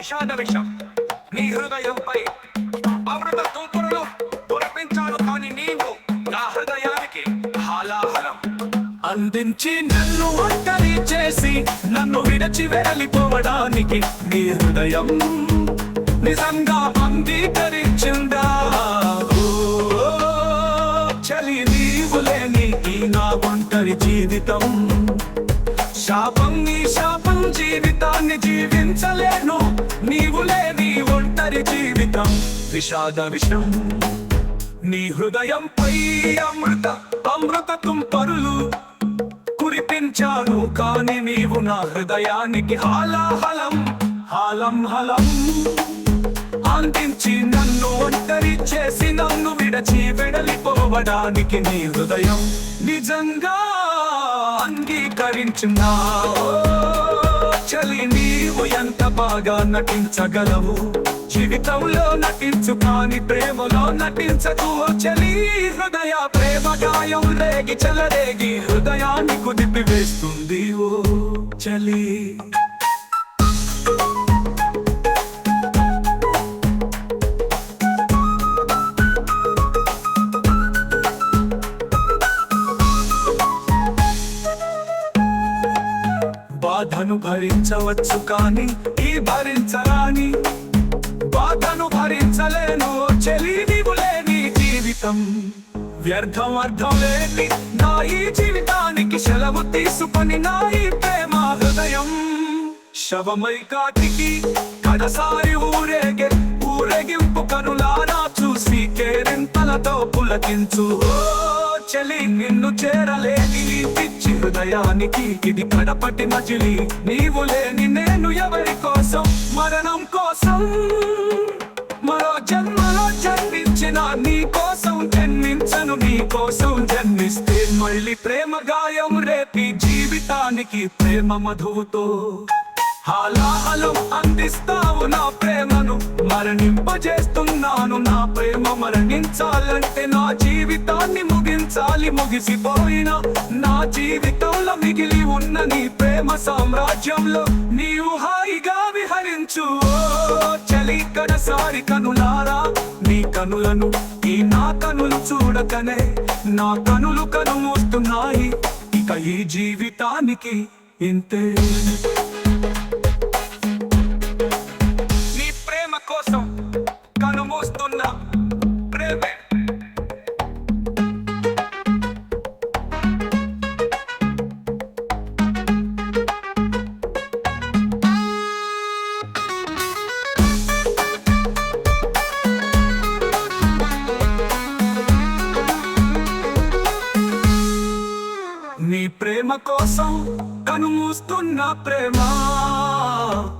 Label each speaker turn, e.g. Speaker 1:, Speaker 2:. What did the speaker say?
Speaker 1: విషాద విషం. నీ హృదయంపై అమృత తుంపురులు కురిపించాను కానీ నీవు నా హృదయానికి హాలాహలం. అందించి నన్ను ఒంటరి చేసి నన్ను విడచి వెళ్ళిపోవడానికి నీ హృదయం నిజంగా అంగీకరించిందా? చలి నీవు లేని ఈ నా ఒంటరి జీవితం. శాపం నీ శాపం జీవితాన్ని జీవించలేను. విషాద విషం. నీ హృదయంపై అమృత అమృత తుంపరులు కురిపించాను కాని నీవు నా హృదయానికి హాలాహలం హాలం హలం. అందించి నన్ను ఒంటరి చేసి నన్ను విడచి వెడలిపోవడానికి నీ హృదయం నిజంగా అంగీకరించున్నా చలి నీవు ఎంత బాగా నటించగలవు? జీవితంలో నటించు కాని ప్రేమలో నటించకు చలి హృదయ ప్రేమ గాయం రేగి చెలరేగి హృదయాన్ని కుదిపి వేస్తుంది ఓ చలి. బాధను భరించవచ్చు కానీ ఈ భరించరాని బాధను భరించలేను చెలి నీవు జీవితం. వ్యర్థం అర్థం లేని నా ఈ జీవితానికి సెలవు తీసుకొని నా ఈ ప్రేమ హృదయం. శవమై కాటికి కడసారి ఊరేగే ఊరేగింపు కనులారా చూసి కేరింతలతో పులకించు. ఓ చెలి నిన్ను చేరలేని పిచ్చి హృదయానికి ఇది కడపటి మజిలి. నీవు లేని నేను ఎవరి కోసం? మరణం కోసం. మరో జన్మలో జన్మించిన నీ కోసం జన్మించను నీ కోసం. జన్మిస్తే మళ్ళీ ప్రేమ గాయం రేపి జీవితానికి ప్రేమ మధువుతో. హాలాహలం అందిస్తావు నా ప్రేమను మరణింపజేస్తున్నాను నా ప్రేమ. మరణించాలంటే నా జీవితాన్ని ముగించాలి ముగిసిపోయిన నా జీవితంలో మిగిలి ఉన్న నీ ప్రేమ సామ్రాజ్యంలో నీవు హాయిగా విహరించు. ఓ చలి కడసారి కనులారా నీ కనులను ఈ నా కనులు చూడకనే నా కనులు కనుమూస్తున్నాయి. ఇక ఈ జీవితానికి ఇంతే. ప్రేమ కోసం కనుమూస్తున్న ప్రేమ? ప్రేమ